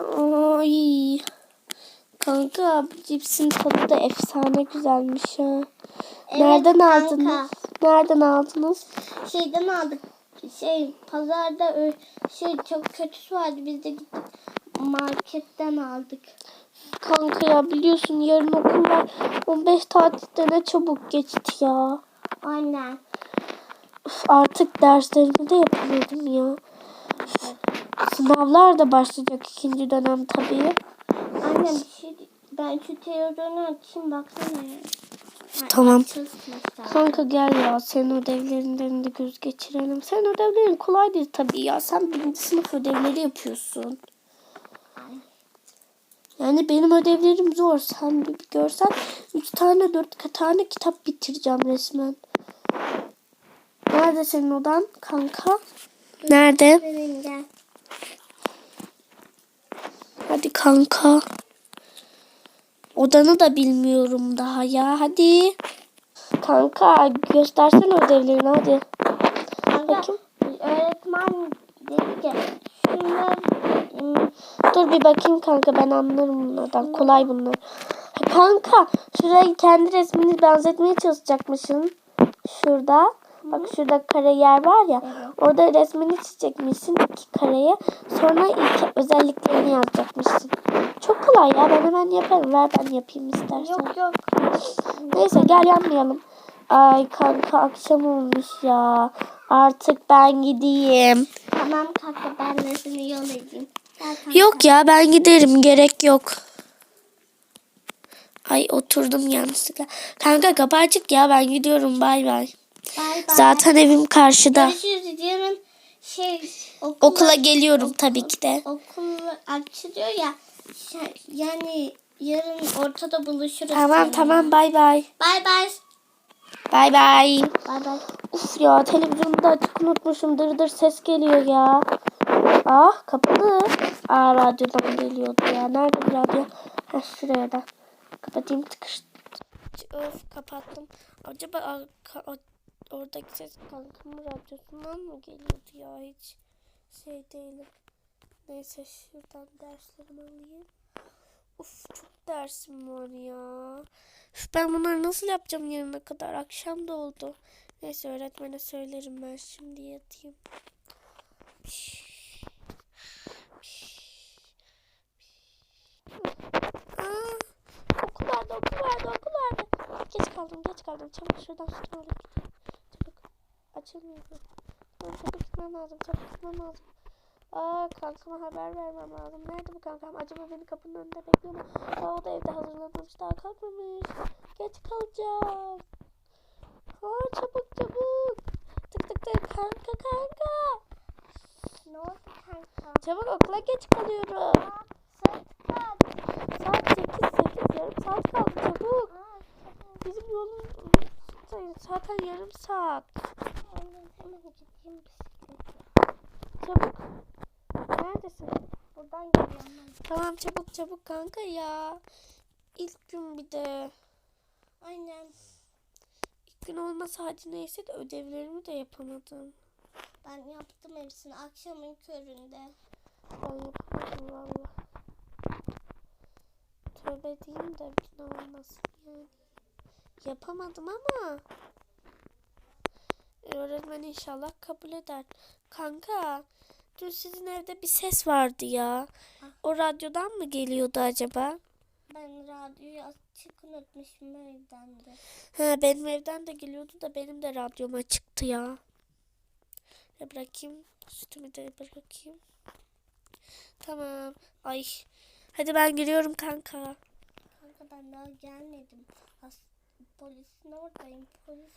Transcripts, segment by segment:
Ay. Kanka cipsin tadı da efsane güzelmiş ha. Evet Nereden kanka. aldınız? Nereden aldınız? Şeyden aldık. Şey pazarda şey çok kötüsü vardı. Biz de gittik marketten aldık. Kanka ya biliyorsun yarın okul var. 15 tatilde ne çabuk geçti ya. Aynen. Üf, artık derslerimi de yapıyordum ya. Sınavlar da başlayacak ikinci dönem tabii. Bir şey ben şu televizyonu açayım baksana ya. Tamam. Kanka gel ya senin ödevlerinden de göz geçirelim. Senin ödevlerin kolay değil tabii ya. Sen birinci sınıf ödevleri yapıyorsun. Yani benim ödevlerim zor. Sen bir bir görsen 3 tane 4 tane kitap bitireceğim resmen. Nerede senin odan kanka? Nerede? Benim gel. Hadi kanka. Odanı da bilmiyorum daha ya. Hadi. Kanka göstersene ödevlerini hadi. Kanka, Bakayım. öğretmen dedi ki şunlar ım, Dur bir bakayım kanka ben anlarım bunlardan. Kolay bunlar. Kanka şurayı kendi resmini benzetmeye çalışacakmışsın. Şurada. Bak şurada kare yer var ya. Evet. Orada resmini çizecekmişsin iki kareye. Sonra ilk özelliklerini yazacakmışsın. Çok kolay ya ben hemen yaparım. Ver ben yapayım istersen. yok yok. Neyse gel yapmayalım. Ay kanka akşam olmuş ya. Artık ben gideyim. Tamam kanka ben de seni yol edeyim. Yok ya ben giderim gerek yok. Ay oturdum yanlışlıkla. Kanka kapı açık ya ben gidiyorum bay bay. Bay bay. Zaten evim karşıda. Görüşürüz yarın şey okula, Okula geliyorum tabii ki de. okul açılıyor ya. Şey, yani yarın ortada buluşuruz. Tamam seninle. tamam bay bay. Bay bay. Bay bay. Bay bay. Uf ya televizyonu da açık unutmuşum. Dır dır ses geliyor ya. Ah kapalı. Aa radyodan geliyordu ya. Nerede bu radyo? Heh şuraya da. Kapatayım tıkış. Öf kapattım. Acaba oradaki ses kankamın radyosundan mı geliyordu ya hiç şey değilim. Neyse şuradan derslerimi alayım. Uf çok dersim var ya. Üf, ben bunları nasıl yapacağım yarına kadar? Akşam da oldu. Neyse öğretmene söylerim ben şimdi yatayım. Aa, okul vardı, okul vardı, okul vardı. Geç kaldım, geç kaldım. Çabuk şuradan şuradan. Çabuk. Açılmıyor. Ben çabuk gitmem lazım, çabuk gitmem lazım. Aa kankama haber vermem lazım. Nerede bu kankam? Acaba beni kapının önünde bekliyor mu? Aa, o da evde hazırlanmış. Daha kalkmamış. Geç kalacağım. Aa çabuk çabuk. Tık tık tık. Kanka kanka. Ne oldu kanka? Çabuk okula geç kalıyorum. Saat kaç? Saat 8 8 yarım saat kaldı çabuk. Aa, Bizim yolun zaten yarım saat. Hemen hemen gideyim bisiklete. Çabuk. Neredesin? Buradan geliyorum ben. Tamam çabuk çabuk kanka ya. İlk gün bir de. Aynen. İlk gün olmasa hadi neyse de ödevlerimi de yapamadım. Ben yaptım hepsini akşamın köründe. Ben yapamadım valla. Tövbe diyeyim de bir olmasın yani. Yapamadım ama. Öğretmen inşallah kabul eder. Kanka dün sizin evde bir ses vardı ya. O radyodan mı geliyordu acaba? Ben radyoyu açık unutmuşum evden de. Ha benim evden de geliyordu da benim de radyoma çıktı ya. Ya bırakayım. Sütümü de bırakayım. Tamam. Ay. Hadi ben giriyorum kanka. Kanka ben daha gelmedim. As polisin oradayım. Polis.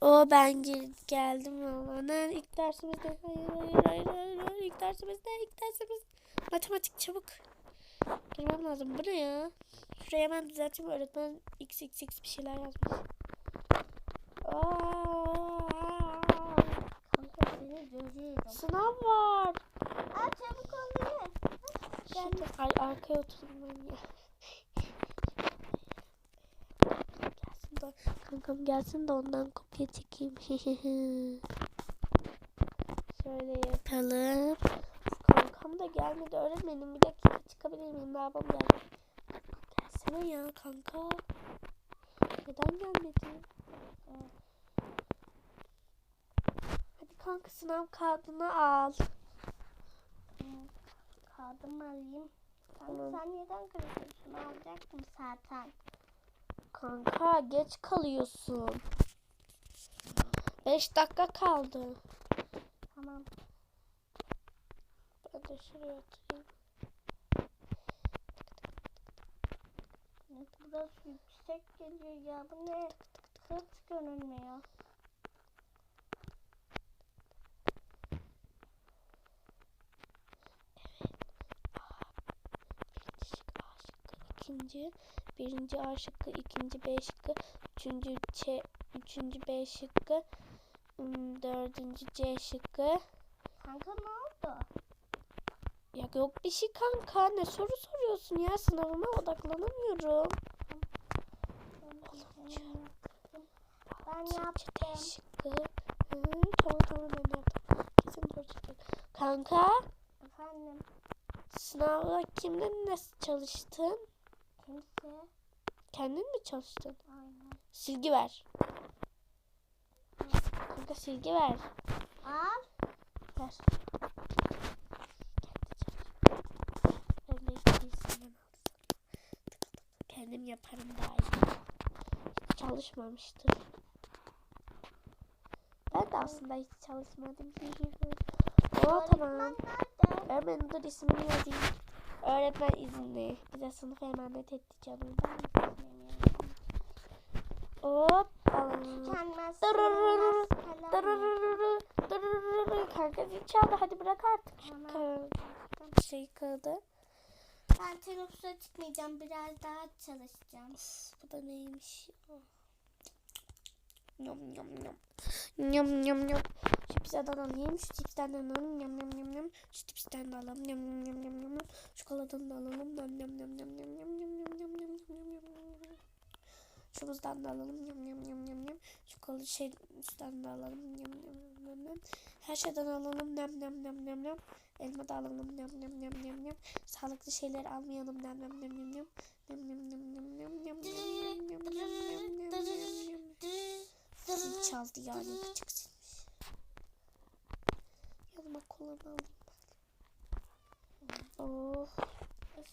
O ben gel geldim valla. Ne ilk dersimizde? Hayır hayır hayır hayır. hayır. İlk dersimizde ilk dersimiz. Matematik çabuk. Girmem lazım. Bu ne ya? Şuraya hemen düzelteyim. Öğretmen xxx bir şeyler yazmış. Aa, sınav var. Aa çabuk oluyor. Şimdi ay, arkaya oturdum ben ya. gelsin de kankam gelsin de ondan kopya çekeyim. Şöyle yapalım. Kanka Babam da gelmedi öğretmenim. Bir dakika çıkabilir miyim? Babam geldi. Gelsene ya kanka. Neden gelmedin? Hadi kanka sınav kağıdını al. Kağıdımı alayım. Sen, Tamam. sen neden karışıyorsun? Alacaktım zaten. Kanka geç kalıyorsun. 5 dakika kaldı. Tamam. De şuraya oturayım. Ne, Burası yüksek geliyor ya. Bu ne? Hiç görünmüyor. İkinci, birinci A şıkkı, ikinci B şıkkı, üçüncü Ç, üçüncü B şıkkı, dördüncü C şıkkı. Kanka ne oldu? Ya yok bir şey kanka ne soru soruyorsun ya sınavıma odaklanamıyorum. Ben yaptım. şıkkı. Hı, tamam tamam ben yaptım. Kesin. Kanka Efendim sınavda kimden nasıl çalıştın? kimse. Kendin mi çalıştın? Aynen. Silgi ver. Kanka silgi ver. Al. Ver. Kendim yaparım daha iyi. Hiç çalışmamıştır. Ben de aslında hiç çalışmadım. Oo tamam. Öğretmen dur ismini yazayım. Öğretmen izinli. Bize sınıf emanet etti canım. Hop. Tükenmez. Kanka zil çaldı. Hadi bırak artık şu. Şey kağıdı. Ben teneffüse çıkmayacağım. Biraz daha çalışacağım. Bu da neymiş? Yum yum yum. Yum yum yum. Cipsden alalım. Şu cipsten alalım. Yum yum yum yum. Şu cipsten de alalım. Yum yum yum yum yum. Çikolatanı da alalım. Yum yum yum yum yum. Şu buzdan da alalım. Yum yum yum yum yum. Şu kola şey üstten de alalım. Yum yum yum yum. Her şeyden alalım. Nem nem nem nem nem. Elma da alalım. Nem nem nem nem nem. Sağlıklı şeyler almayalım. Nem nem nem nem nem. Nem nem nem nem nem nem nem nem nem nem nem nem nem. Zil çaldı yani küçük zilmiş. Yanıma kolamı alayım ben. Of.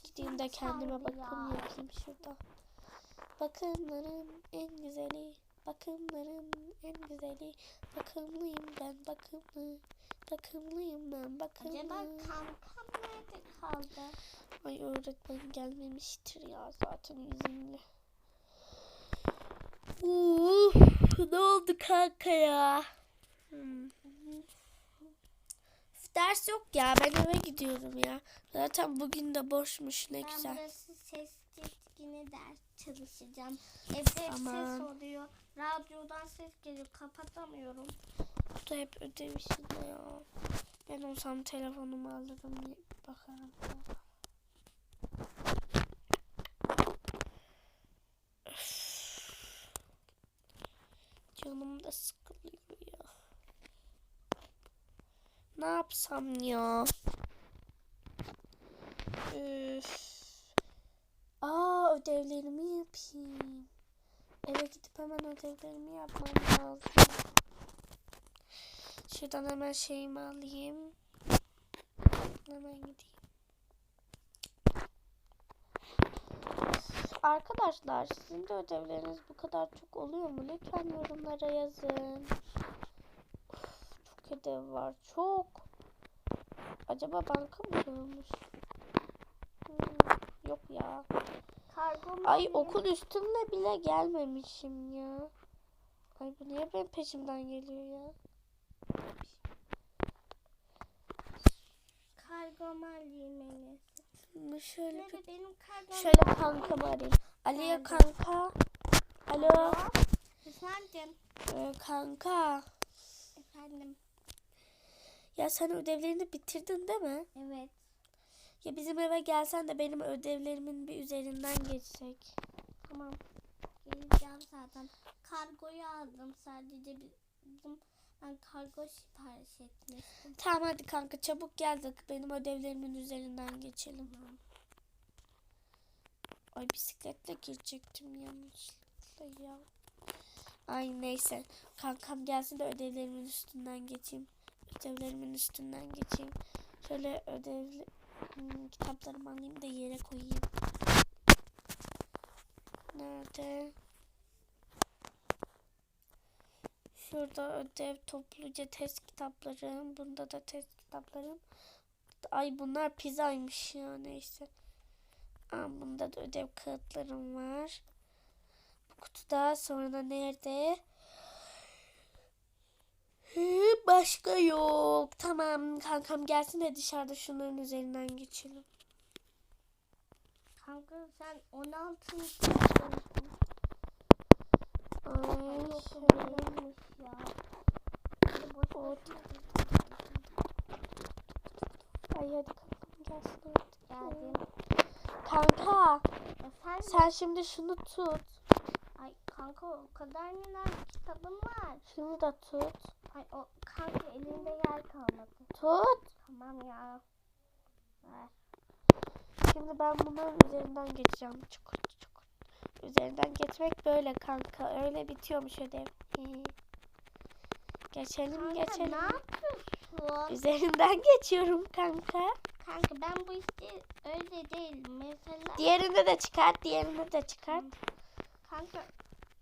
Gideyim de kendime bakım yapayım şurada. Bakımların en güzeli. Bakımların en güzeli. Bakımlıyım ben bakımlı. Bakımlıyım ben Acaba bakımlı. kankam nerede kaldı? Ay öğretmen gelmemiştir ya zaten izinli. Uf, ne oldu kanka ya? Hmm. Ders yok ya ben eve gidiyorum ya. Zaten bugün de boşmuş ne Ben güzel. burası sessiz yine ders çalışacağım. Evde hep ses oluyor. Radyodan ses geliyor. Kapatamıyorum. Bu da hep ödev işinde ya. Ben olsam telefonumu alırım bir bakarım. Canım da sıkılıyor ya. Ne yapsam ya? Üf. Aa ödevlerimi yapayım. Eve gidip hemen ödevlerimi yapmam lazım. Şuradan hemen şeyimi alayım. Hemen gideyim. Arkadaşlar sizin de ödevleriniz bu kadar çok oluyor mu? Lütfen yorumlara yazın. Uf, çok ödev var. Çok. Acaba banka mı soğumuş? Hmm, yok ya. Kargo mu Ay okul üstümle bile gelmemişim ya. Ay bu niye benim peşimden geliyor ya? Kargo mu alayım en iyisi? Bunu şöyle bir Nerede benim kargom? Şöyle kankamı arayayım. Aliye kanka. Alo. Efendim. Ee, kanka. Efendim. Ya sen ödevlerini bitirdin değil mi? Evet. Ya bizim eve gelsen de benim ödevlerimin bir üzerinden geçsek. Tamam. Geleceğim zaten. Kargoyu aldım sadece bizim Ben kargo sipariş etmiştim. Tamam hadi kanka çabuk gel de benim ödevlerimin üzerinden geçelim. Ay bisikletle girecektim yanlışlıkla ya. Ay neyse. Kankam gelsin de ödevlerimin üstünden geçeyim. Ödevlerimin üstünden geçeyim. Şöyle ödev hmm, kitaplarımı alayım da yere koyayım. Nerede? Şurada ödev topluca test kitaplarım. Bunda da test kitaplarım. Ay bunlar pizzaymış ya neyse. Aa, bunda da ödev kağıtlarım var. Bu kutuda sonra nerede? Başka yok. Tamam kankam gelsin de dışarıda şunların üzerinden geçelim. Kanka sen 16. sınıftasın. Ay, ay hadi kankam gelsin. Geldim. Kanka Efendim? sen şimdi şunu tut. Ay kanka o kadar neler kitabım var. Şunu da tut. Ay o kanka elinde yer kalmadı. Tut. Tamam ya. Ver. Şimdi ben bunların üzerinden geçeceğim. Çukur çukur. Üzerinden geçmek böyle kanka. Öyle bitiyormuş ödev. Geçelim Kanka geçelim. ne yapıyorsun? Üzerinden geçiyorum kanka. Kanka ben bu işte öyle değil. Mesela Diğerini de çıkart. Diğerini de çıkart. kanka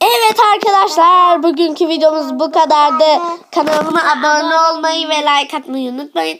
Evet arkadaşlar bugünkü videomuz bu kadardı. Kanalıma abone olmayı ve like atmayı unutmayın.